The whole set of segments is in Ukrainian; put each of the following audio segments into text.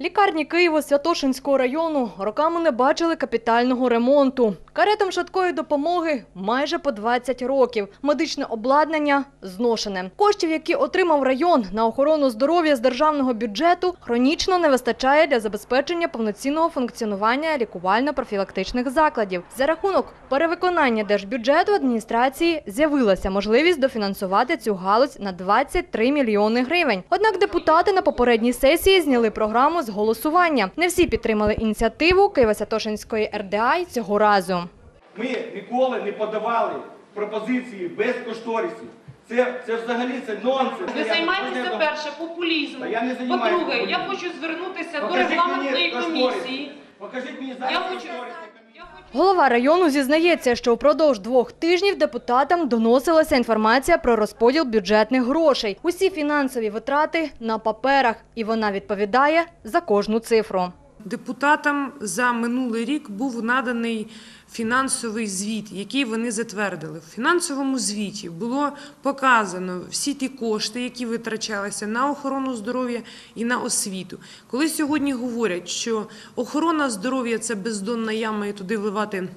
Лікарні Києво-Святошинського району роками не бачили капітального ремонту. Каретам швидкої допомоги майже по 20 років. Медичне обладнання зношене. Коштів, які отримав район на охорону здоров'я з державного бюджету, хронічно не вистачає для забезпечення повноцінного функціонування лікувально-профілактичних закладів. За рахунок перевиконання держбюджету адміністрації з'явилася можливість дофінансувати цю галузь на 23 мільйони гривень. Однак депутати на попередній сесії зняли програму з голосування. Не всі підтримали ініціативу Києво-Святошинської РДА й цього разу. Ми ніколи не подавали пропозиції без кошторисів. Це, це взагалі це нонсенс. Ви займаєтеся перше популізмом. По-друге, я хочу звернутися до Покажіть регламентної комісії. Покажіть мені зараз я хочу Голова району зізнається, що впродовж двох тижнів депутатам доносилася інформація про розподіл бюджетних грошей. Усі фінансові витрати на паперах, і вона відповідає за кожну цифру. Депутатам за минулий рік був наданий фінансовий звіт, який вони затвердили. В фінансовому звіті було показано всі ті кошти, які витрачалися на охорону здоров'я і на освіту. Коли сьогодні говорять, що охорона здоров'я це бездонна яма і туди вливати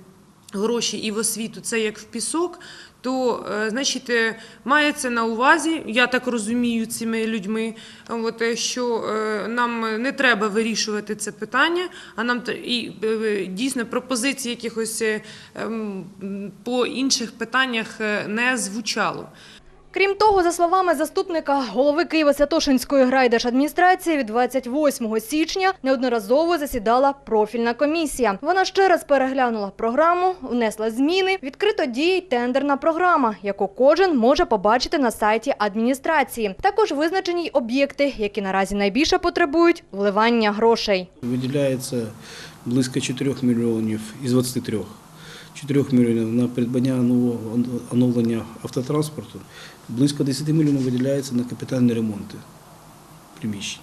гроші і в освіту це як в пісок, то е, значить е, мається на увазі, я так розумію цими людьми, от, е, що нам не треба вирішувати це питання, а нам і дійсно пропозиції якихось по інших питаннях не звучало. Крім того, за словами заступника голови Києво-Святошинської райдержадміністрації, від 28 січня неодноразово засідала профільна комісія. Вона ще раз переглянула програму, внесла зміни. Відкрито діє тендерна програма, яку кожен може побачити на сайті адміністрації. Також визначені й об'єкти, які наразі найбільше потребують вливання грошей. Виділяється близько 4 мільйонів із 23. 4 мільйонів на придбання нового оновлення автотранспорту. Близько 10 мільйонів виділяється на капітальні ремонти приміщень.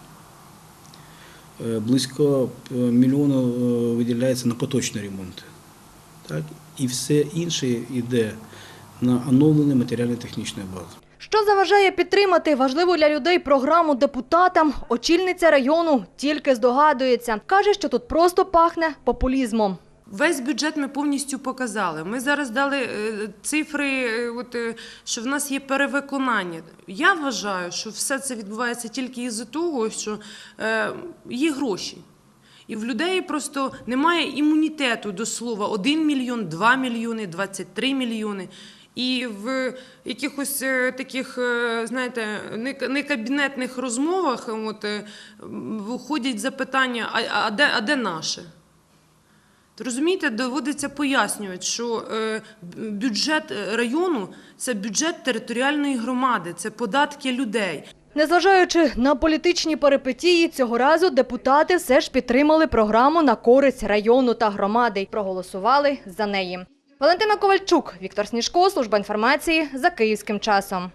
Е, Близько е, мільйона е, виділяється на поточні ремонти. Так? І все інше йде на оновлення матеріально-технічної бази. Що заважає підтримати важливу для людей програму депутатам, очільниця району тільки здогадується. Каже, що тут просто пахне популізмом. Весь бюджет ми повністю показали. Ми зараз дали е, цифри, е, от, е, що в нас є перевиконання. Я вважаю, що все це відбувається тільки із-за того, що е, є гроші. І в людей просто немає імунітету до слова 1 мільйон, 2 мільйони, 23 мільйони. І в якихось таких, знаєте, не- не кабінетних розмовах от, виходять запитання, а, а, де, а де наше? То Розумієте, доводиться пояснювати, що е, бюджет е, району це бюджет територіальної громади, це податки людей. Незважаючи на політичні перипетії, цього разу депутати все ж підтримали програму на користь району та громади й проголосували за неї. Валентина Ковальчук, Віктор Сніжко, служба інформації за київським часом.